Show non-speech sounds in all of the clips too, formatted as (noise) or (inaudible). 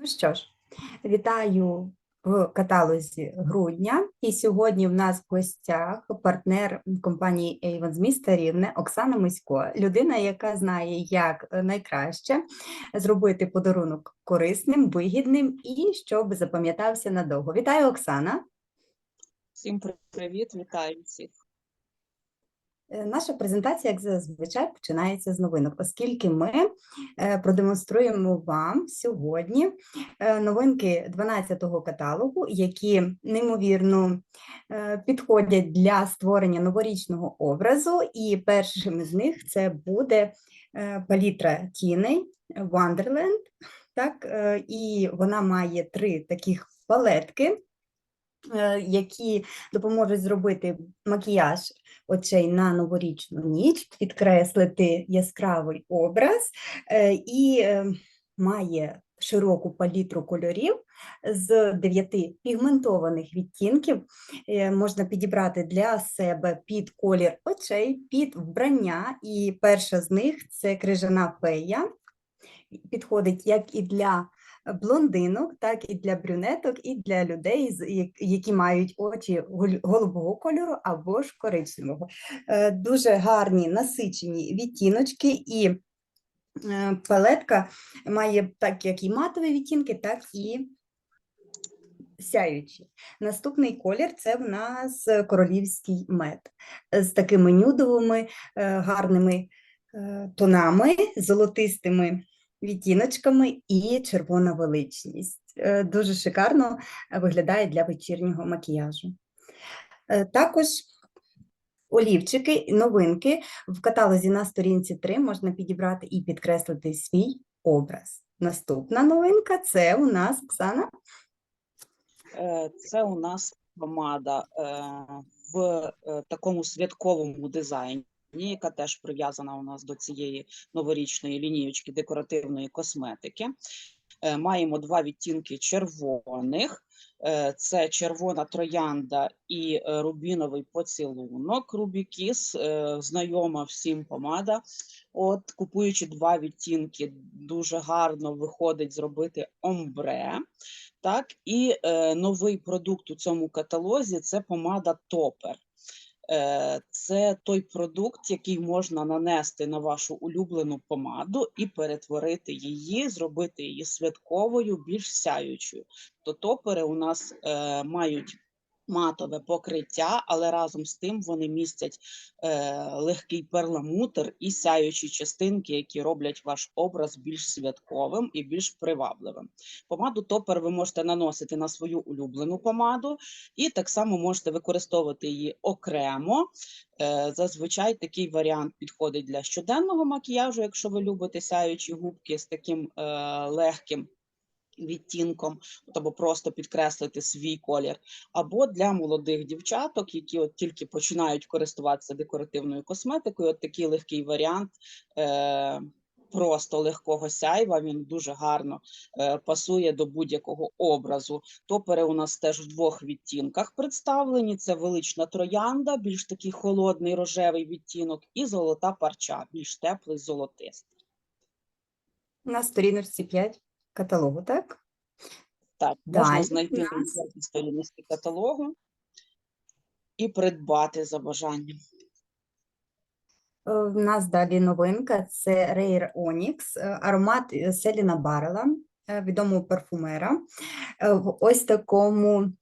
Ну що ж, вітаю в каталозі грудня. І сьогодні в нас в гостях партнер компанії Avon з міста Рівне Оксана Мисько, людина, яка знає, як найкраще зробити подарунок корисним, вигідним і щоб запам'ятався надовго. Вітаю, Оксана! Всім привіт, вітаю всіх. Е, Наша презентація, як зазвичай, починається з новинок, оскільки ми е, продемонструємо вам сьогодні е, новинки 12-го каталогу, які неймовірно підходять для створення новорічного образу. І першим з них це буде палітра тіней Wonderland. І вона має три таких палетки, які допоможуть зробити макіяж очей на новорічну ніч, підкреслити яскравий образ е, і е, має широку палітру кольорів з дев'яти пігментованих відтінків. Е, Можна підібрати для себе під колір очей, під вбрання. І перша з них це крижана фея. Підходить як і для блондинок, так і для брюнеток, і для людей, які мають очі голубого кольору або ж коричневого. Е, Дуже гарні насичені відтіночки, і е, палетка має так як і матові відтінки, так і сяючі. Наступний колір це в нас королівський мед з такими нюдовими е, гарними е, тонами, золотистими відтіночками і червона величність. Е, Дуже шикарно е, виглядає для вечірнього макіяжу. Е, Також олівчики, новинки в каталозі на сторінці 3 можна підібрати і підкреслити свій образ. Наступна новинка це у нас Оксана. Це у нас помада в такому святковому дизайні, яка теж прив'язана у нас до цієї новорічної лінієчки декоративної косметики. Е, Маємо два відтінки червоних. Е, Це червона троянда і е, рубіновий поцілунок. Рубікіс, знайома всім помада. От, купуючи два відтінки, дуже гарно виходить зробити омбре. Так, і новий продукт у цьому каталозі це помада Топер. Е, це той продукт, який можна нанести на вашу улюблену помаду і перетворити її, зробити її святковою, більш сяючою. То топери у нас е, мають матове покриття, але разом з тим вони містять е, легкий перламутр і сяючі частинки, які роблять ваш образ більш святковим і більш привабливим. Помаду топер ви можете наносити на свою улюблену помаду, і так само можете використовувати її окремо. Е, Зазвичай такий варіант підходить для щоденного макіяжу, якщо ви любите сяючі губки з таким е, легким відтінком, або просто підкреслити свій колір, або для молодих дівчаток, які от тільки починають користуватися декоративною косметикою. От такий легкий варіант. Е, Просто легкого сяйва, він дуже гарно е, пасує до будь-якого образу. Топери у нас теж в двох відтінках представлені: це велична троянда, більш такий холодний рожевий відтінок, і золота парча, більш теплий золотистий. На сторіночці 5 каталогу, так? Так, можна знайти на сторінці каталогу і придбати за бажанням. У нас далі новинка це Rare Onyx, е, аромат е, Селіна Баррела, е, відомого парфумера. Е, В ось такому е,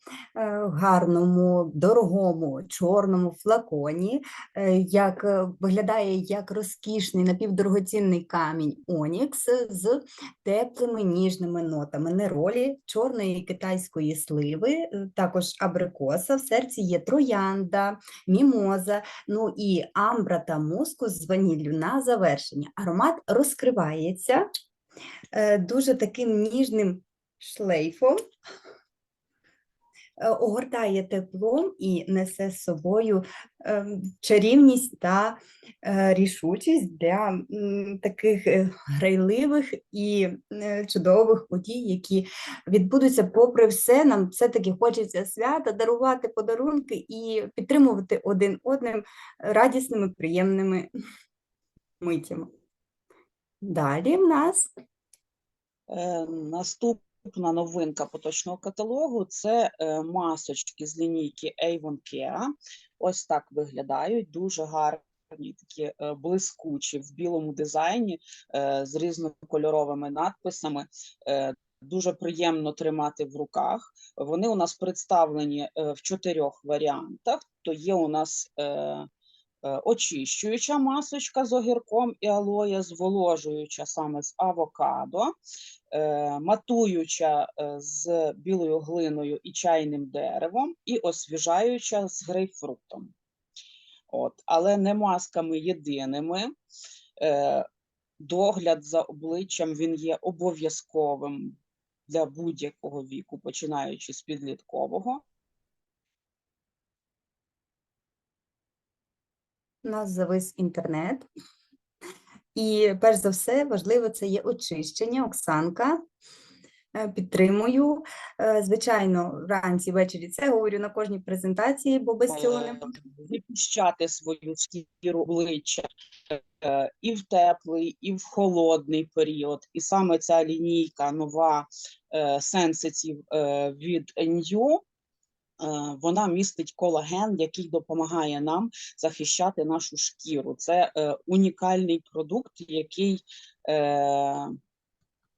гарному, дорогому чорному флаконі, е, як е, виглядає як розкішний напівдорогоцінний камінь Онікс з теплими ніжними нотами неролі, чорної китайської сливи, е, також абрикоса. В серці є троянда, мімоза, Ну і амбра та мускус з ваніллю на завершення. Аромат розкривається е, дуже таким ніжним шлейфом, е, огортає теплом і несе з собою ем, чарівність та е, рішучість для таких е, грайливих і е, чудових подій, які відбудуться попри все. Нам все-таки хочеться свята, дарувати подарунки і підтримувати один одним радісними, приємними миттями. Далі в нас Е, Наступна новинка поточного каталогу це е, масочки з лінійки Avon Care. Ось так виглядають, дуже гарні, такі е, блискучі в білому дизайні з різнокольоровими надписами. Дуже приємно тримати в руках. Вони у нас представлені в чотирьох варіантах. То є у нас очищуюча масочка з огірком і алоє, зволожуюча саме з авокадо, е, матуюча е, з білою глиною і чайним деревом, і освіжаюча з грейпфрутом. От, але не масками єдиними. Е, догляд за обличчям він є обов'язковим для будь-якого віку, починаючи з підліткового. У нас завис інтернет. І перш за все, важливо це є очищення. Оксанка. Е, Підтримую. Е, Звичайно, вранці, ввечері це говорю на кожній презентації, бо без цього не е, Відпущати свою шкіру обличчя е, і в теплий, і в холодний період. І саме ця лінійка нова е, Sensitive е, від е, вона містить колаген, який допомагає нам захищати нашу шкіру. Це е, унікальний продукт, який е,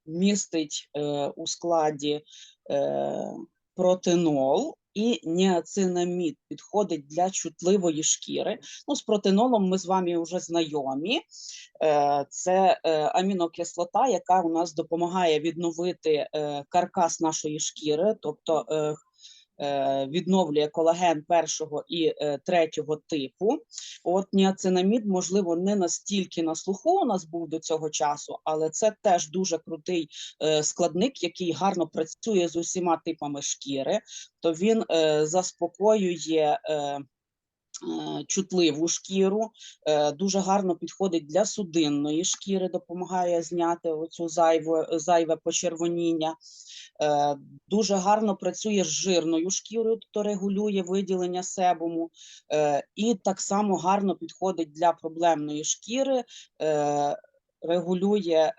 містить е, у складі е, протинол і ніацинамід підходить для чутливої шкіри. Ну, з протинолом ми з вами вже знайомі. Е, Це е, амінокислота, яка у нас допомагає відновити е, каркас нашої шкіри, тобто е, е, відновлює колаген першого і е, третього типу. От ніацинамід, можливо, не настільки на слуху у нас був до цього часу, але це теж дуже крутий е, складник, який гарно працює з усіма типами шкіри. То він е, заспокоює. Е, Чутливу шкіру. Е, дуже гарно підходить для судинної шкіри, допомагає зняти оцю зайве, зайве почервоніння. Е, Дуже гарно працює з жирною шкірою, тобто регулює виділення себуму, і так само гарно підходить для проблемної шкіри, регулює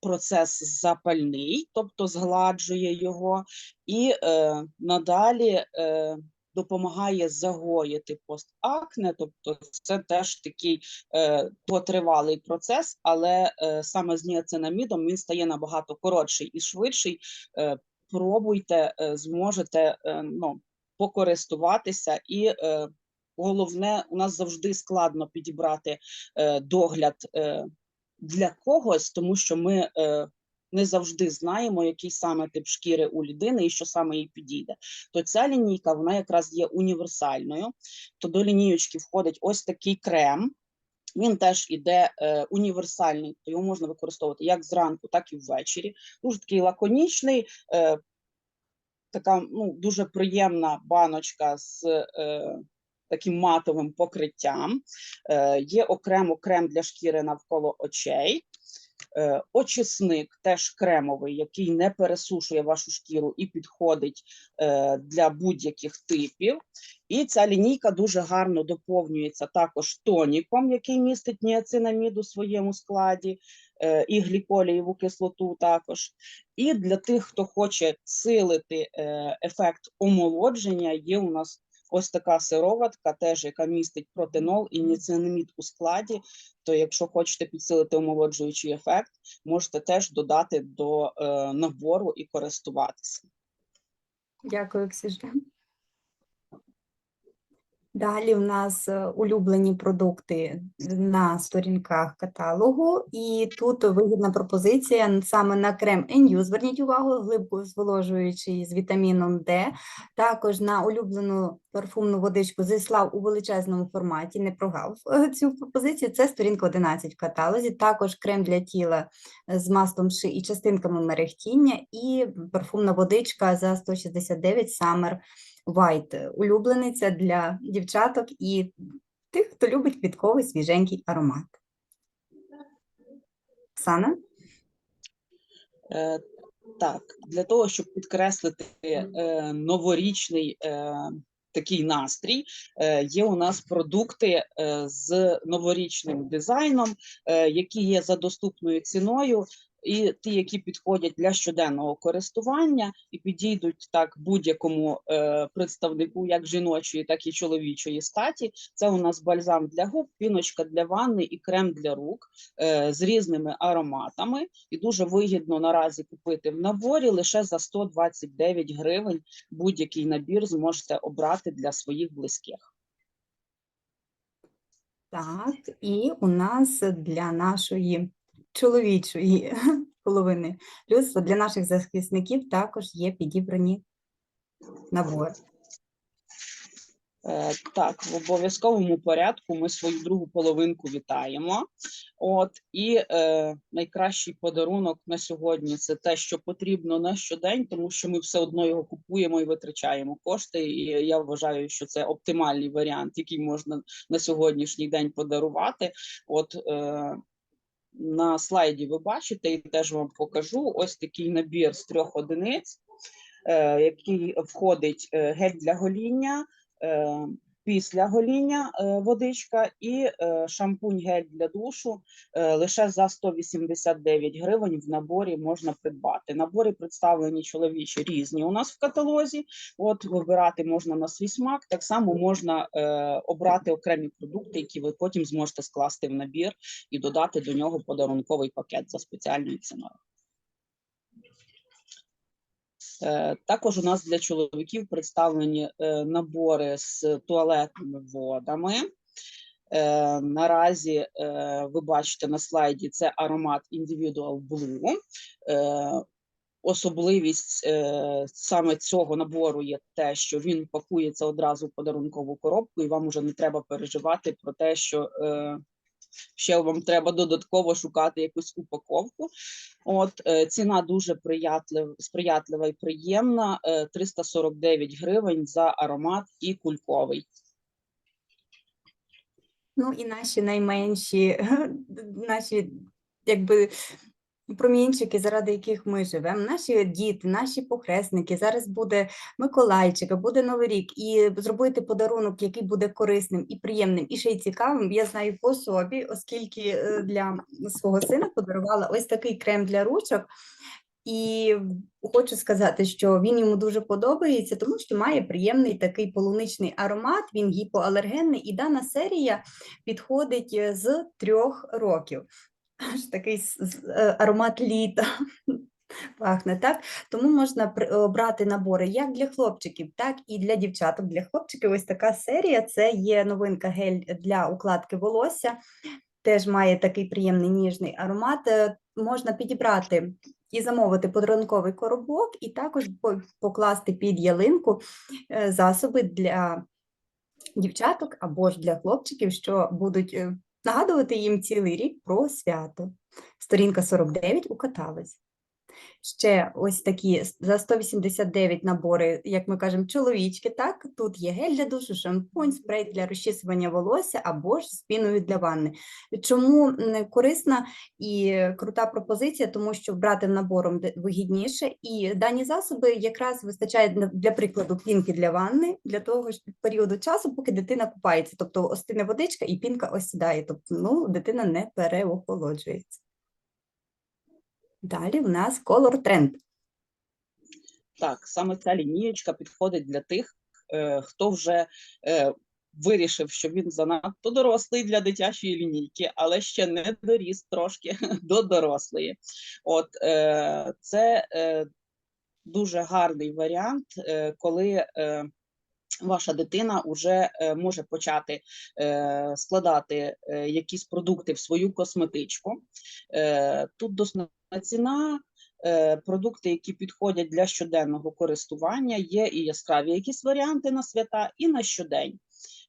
процес запальний, тобто згладжує його, і надалі допомагає загоїти постакне, тобто це теж такий е, потривалий процес, але е, саме з ніацинамідом він стає набагато коротший і швидший. Е, пробуйте, е, зможете е, ну, покористуватися, і е, головне, у нас завжди складно підібрати е, догляд е, для когось, тому що ми е, не завжди знаємо, який саме тип шкіри у людини і що саме їй підійде. То ця лінійка вона якраз є універсальною. То до лінієчки входить ось такий крем. Він теж іде е, універсальний, то його можна використовувати як зранку, так і ввечері. Дуже такий лаконічний, е, така ну, дуже приємна баночка з е, таким матовим покриттям. Е, є окремо крем для шкіри навколо очей. Е, очисник теж кремовий, який не пересушує вашу шкіру і підходить е, для будь-яких типів. І ця лінійка дуже гарно доповнюється також тоніком, який містить ніацинамід у своєму складі, е, і гліколієву кислоту також. І для тих, хто хоче силити ефект омолодження, є у нас ось така сироватка, теж яка містить протинол і ніацинамід у складі. То якщо хочете підсилити омолоджуючий ефект, можете теж додати до е, набору і користуватися. Дякую, Ксюша. Далі в нас е, улюблені продукти на сторінках каталогу, і тут вигідна пропозиція саме на крем NU. Зверніть увагу, глибко зволожуючий з вітаміном D, також на улюблену парфумну водичку зіслав у величезному форматі, не прогав е, цю пропозицію. Це сторінка 11 в каталозі, також крем для тіла з маслом ши і частинками мерехтіння, і парфумна водичка за 169 Summer White, улюблениця для дівчаток і тих, хто любить квітковий свіженький аромат. Оксана? Е, так, для того, щоб підкреслити е, новорічний е, такий настрій, е, є у нас продукти е, з новорічним дизайном, е, які є за доступною ціною. І ті, які підходять для щоденного користування і підійдуть так будь-якому е, представнику, як жіночої, так і чоловічої статі. Це у нас бальзам для губ, піночка для ванни і крем для рук е, з різними ароматами. І дуже вигідно наразі купити в наборі лише за 129 гривень. Будь-який набір зможете обрати для своїх близьких. Так, і у нас для нашої чоловічої (laughs) половини людства, для наших захисників також є підібрані набори. Е, Так, в обов'язковому порядку ми свою другу половинку вітаємо. От і е, найкращий подарунок на сьогодні це те, що потрібно на щодень, тому що ми все одно його купуємо і витрачаємо кошти. І я вважаю, що це оптимальний варіант, який можна на сьогоднішній день подарувати. От е, на слайді ви бачите, і теж вам покажу ось такий набір з трьох одиниць, е, який входить е, гель для гоління. Після гоління е, водичка і е, шампунь-гель для душу е, лише за 189 гривень в наборі можна придбати. Набори представлені чоловічі різні у нас в каталозі. От вибирати можна на свій смак. Так само можна обрати окремі продукти, які ви потім зможете скласти в набір і додати до нього подарунковий пакет за спеціальною ціною. Е, Також у нас для чоловіків представлені е, набори з туалетними водами. Е, Наразі ви бачите на слайді це аромат Individual Blue. Особливість саме цього набору є те, що він пакується одразу в подарункову коробку, і вам уже не треба переживати про те, що ще вам треба додатково шукати якусь упаковку. От е, ціна дуже приятлив, сприятлива і приємна. е, 349 гривень за аромат і кульковий. Ну і наші найменші, (laughs) наші якби промінчики, заради яких ми живемо, наші діти, наші похресники. Зараз буде Миколайчика, буде Новий рік, і зробити подарунок, який буде корисним і приємним, і ще й цікавим. Я знаю по собі, оскільки е, для свого сина подарувала ось такий крем для ручок. І хочу сказати, що він йому дуже подобається, тому що має приємний такий полуничний аромат, він гіпоалергенний, і дана серія підходить е, з трьох років. (laughs) Аж такий е, аромат літа (laughs) пахне, так? Тому можна при- обрати набори як для хлопчиків, так і для дівчаток. Для хлопчиків ось така серія. Це є новинка гель для укладки волосся. Теж має такий приємний ніжний аромат. Е, Можна підібрати і замовити подарунковий коробок, і також покласти під ялинку е, засоби для дівчаток або ж для хлопчиків, що будуть е, нагадувати їм цілий рік про свято. Сторінка 49 у каталозі. Ще ось такі за 189 набори, як ми кажемо, чоловічки. Так, тут є гель для душу, шампунь, спрей для розчісування волосся або ж з піною для ванни. Чому корисна і крута пропозиція, тому що брати набором вигідніше, і дані засоби якраз вистачає для прикладу пінки для ванни для того ж періоду часу, поки дитина купається. Тобто остине водичка і пінка осідає. Тобто ну, дитина не переохолоджується. Далі в нас Color Trend. Так, саме ця лінієчка підходить для тих, е, хто вже е, вирішив, що він занадто дорослий для дитячої лінійки, але ще не доріс трошки (laughs) до дорослої. От е, це дуже гарний варіант, коли ваша дитина вже може почати складати якісь продукти в свою косметичку. Тут ціна. е, Продукти, які підходять для щоденного користування, є і яскраві якісь варіанти на свята, і на щодень.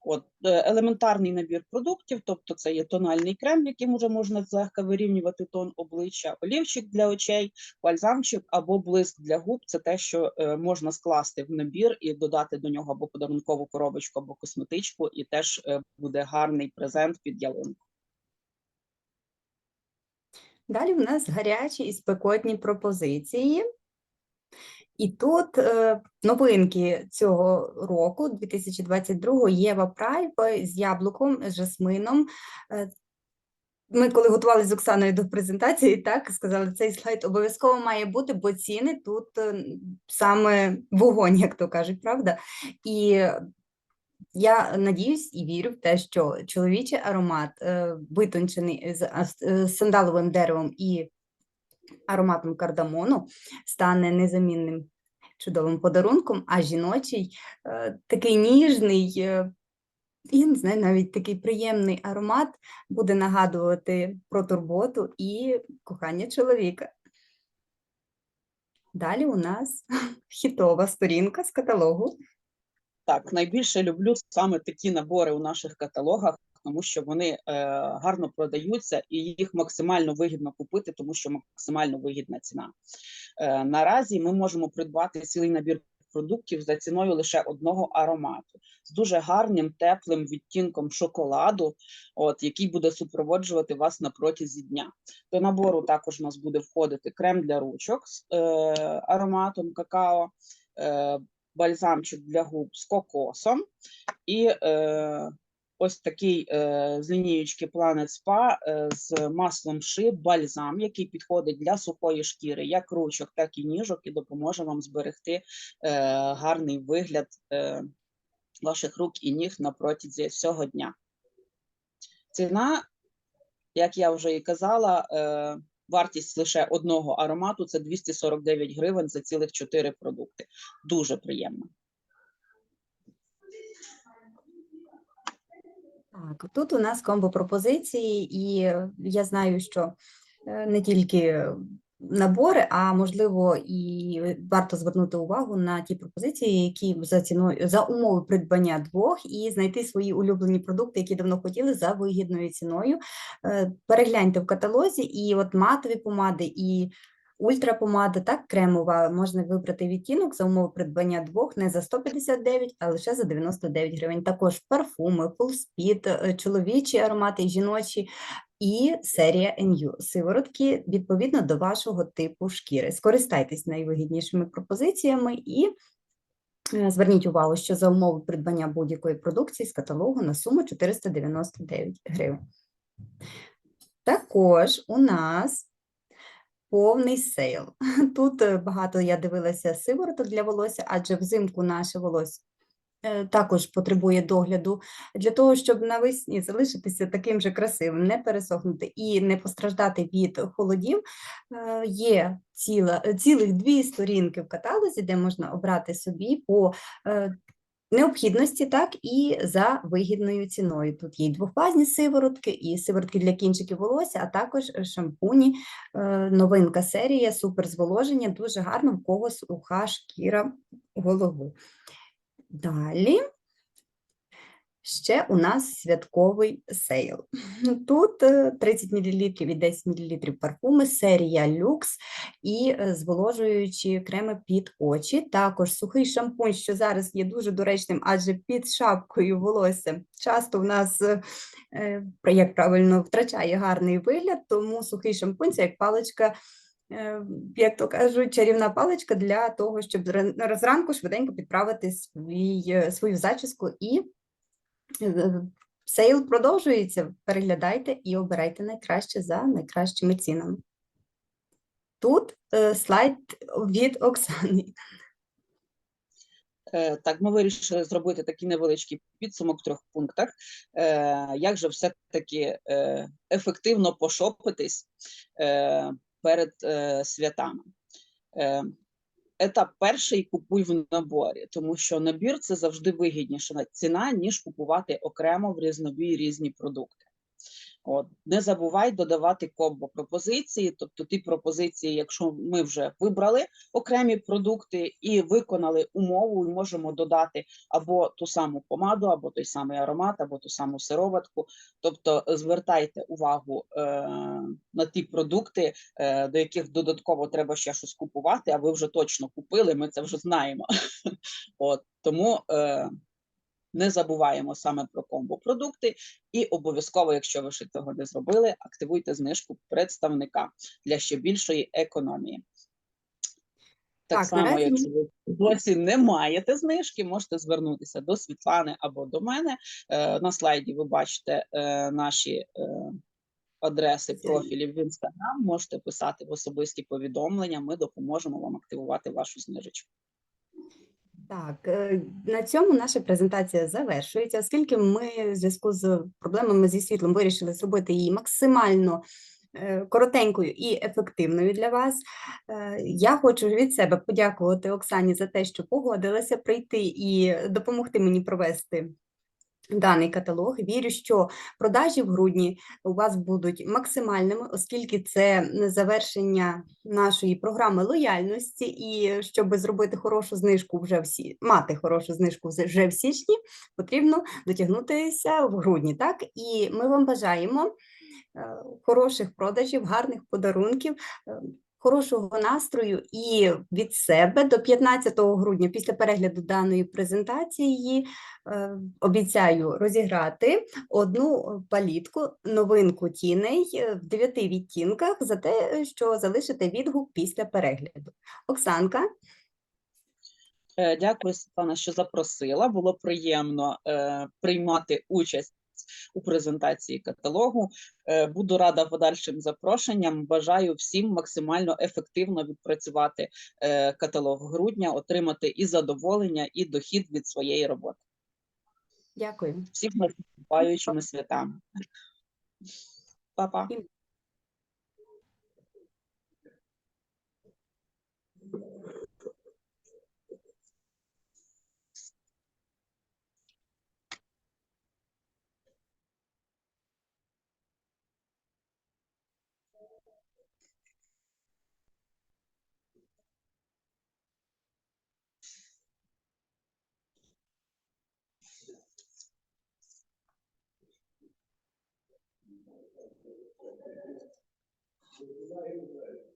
От е, елементарний набір продуктів, тобто це є тональний крем, яким вже можна злегка вирівнювати тон обличчя, олівчик для очей, бальзамчик або блиск для губ. Це те, що е, можна скласти в набір і додати до нього або подарункову коробочку, або косметичку, і теж буде гарний презент під ялинку. Далі в нас гарячі і спекотні пропозиції. І тут е, новинки цього року, 2022 Єва Прайв з яблуком, з жасмином. Е, Ми, коли готувалися з Оксаною до презентації, так сказали, цей слайд обов'язково має бути, бо ціни тут е, саме вогонь, як то кажуть, правда? І я надіюсь і вірю в те, що чоловічий аромат, е, витончений з е, сандаловим деревом і ароматом кардамону, стане незамінним чудовим подарунком, а жіночий е, такий ніжний, е, я не знаю, навіть такий приємний аромат буде нагадувати про турботу і кохання чоловіка. Далі у нас (laughs) хітова сторінка з каталогу. Так, найбільше люблю саме такі набори у наших каталогах, тому що вони е, гарно продаються і їх максимально вигідно купити, тому що максимально вигідна ціна. Е, наразі ми можемо придбати цілий набір продуктів за ціною лише одного аромату з дуже гарним теплим відтінком шоколаду, от який буде супроводжувати вас на протязі дня. До набору також у нас буде входити крем для ручок з е, ароматом какао. Бальзамчик для губ з кокосом і е, ось такий е, з лінієчки Planet Spa е, з маслом ши бальзам, який підходить для сухої шкіри, як ручок, так і ніжок, і допоможе вам зберегти е, гарний вигляд е, ваших рук і ніг на протязі всього дня. Ціна, як я вже і казала, е, вартість лише одного аромату це 249 гривень за цілих 4 продукти. Дуже приємно. Так, тут у нас комбо пропозиції, і я знаю, що е, не тільки набори, а можливо, і варто звернути увагу на ті пропозиції, які за ціною за умови придбання двох, і знайти свої улюблені продукти, які давно хотіли за вигідною ціною. Е, Перегляньте в каталозі, і от матові помади, і ультрапомада, так, кремова, можна вибрати відтінок за умови придбання двох не за 159, а лише за 99 гривень. Також парфуми, фулспід, е, чоловічі аромати, жіночі і серія NU сиворотки відповідно до вашого типу шкіри. Скористайтесь найвигіднішими пропозиціями і е, зверніть увагу, що за умови придбання будь-якої продукції з каталогу на суму 499 гривень. Також у нас повний сейл. (laughs) Тут е, багато я дивилася сивороток для волосся, адже взимку наше волосся також потребує догляду для того, щоб навесні залишитися таким же красивим, не пересохнути і не постраждати від холодів. е, Є ціла, е, цілих дві сторінки в каталозі, де можна обрати собі по е, необхідності, так і за вигідною ціною. Тут є двохфазні сиворотки, і сиворотки для кінчиків волосся, а також шампуні. Е, Новинка серія суперзволоження, дуже гарно в кого суха шкіра голови. Далі ще у нас святковий сейл. (laughs) Тут е, 30 мл і 10 мл парфуми, серія люкс і е, зволожуючі креми під очі. Також сухий шампунь, що зараз є дуже доречним, адже під шапкою волосся часто в нас, е, е, як правильно, втрачає гарний вигляд, тому сухий шампунь це як паличка. Е, Як то кажуть, чарівна паличка для того, щоб зранку швиденько підправити свій, е, свою зачіску і Е, Сейл продовжується. Переглядайте і обирайте найкраще за найкращими цінами. Тут слайд від Оксани. Так, ми вирішили зробити такий невеличкий підсумок в трьох пунктах. Як же все-таки ефективно пошопитись перед е, святами? Етап перший купуй в наборі, тому що набір це завжди вигідніша ціна, ніж купувати окремо в різнобій різні продукти. От не забувай додавати комбо пропозиції, тобто ті пропозиції, якщо ми вже вибрали окремі продукти і виконали умову, і можемо додати або ту саму помаду, або той самий аромат, або ту саму сироватку. Тобто звертайте увагу е, на ті продукти, е, до яких додатково треба ще щось купувати, а ви вже точно купили, ми це вже знаємо. (laughs) От тому. Е, не забуваємо саме про комбо продукти, і обов'язково, якщо ви ще цього не зробили, активуйте знижку представника для ще більшої економії. Так, Так, само, якщо ви досі не маєте знижки, можете звернутися до Світлани або до мене. Е, на слайді ви бачите е, наші е, адреси профілів в інстаграм, можете писати в особисті повідомлення. Ми допоможемо вам активувати вашу знижечку. Так, е, на цьому наша презентація завершується, оскільки ми в зв'язку з проблемами зі світлом вирішили зробити її максимально е, коротенькою і ефективною для вас. Е, Я хочу від себе подякувати Оксані за те, що погодилася прийти і допомогти мені провести даний каталог. Вірю, що продажі в грудні у вас будуть максимальними, оскільки це завершення нашої програми лояльності, і щоб зробити хорошу знижку вже всі мати хорошу знижку вже- в січні, потрібно дотягнутися в грудні. Так і ми вам бажаємо е, хороших продажів, гарних подарунків. Хорошого настрою і від себе до 15 грудня, після перегляду даної презентації, е, обіцяю розіграти одну палітку, новинку тіней в дев'яти відтінках за те, що залишите відгук після перегляду. Оксанка, Е, Дякую, Світлана, що запросила. Було приємно е, приймати участь у презентації каталогу. Е, буду рада подальшим запрошенням. Бажаю всім максимально ефективно відпрацювати е, каталог грудня, отримати і задоволення, і дохід від своєї роботи. Дякую. Всім наступаючими святами. Па-па. Thank you.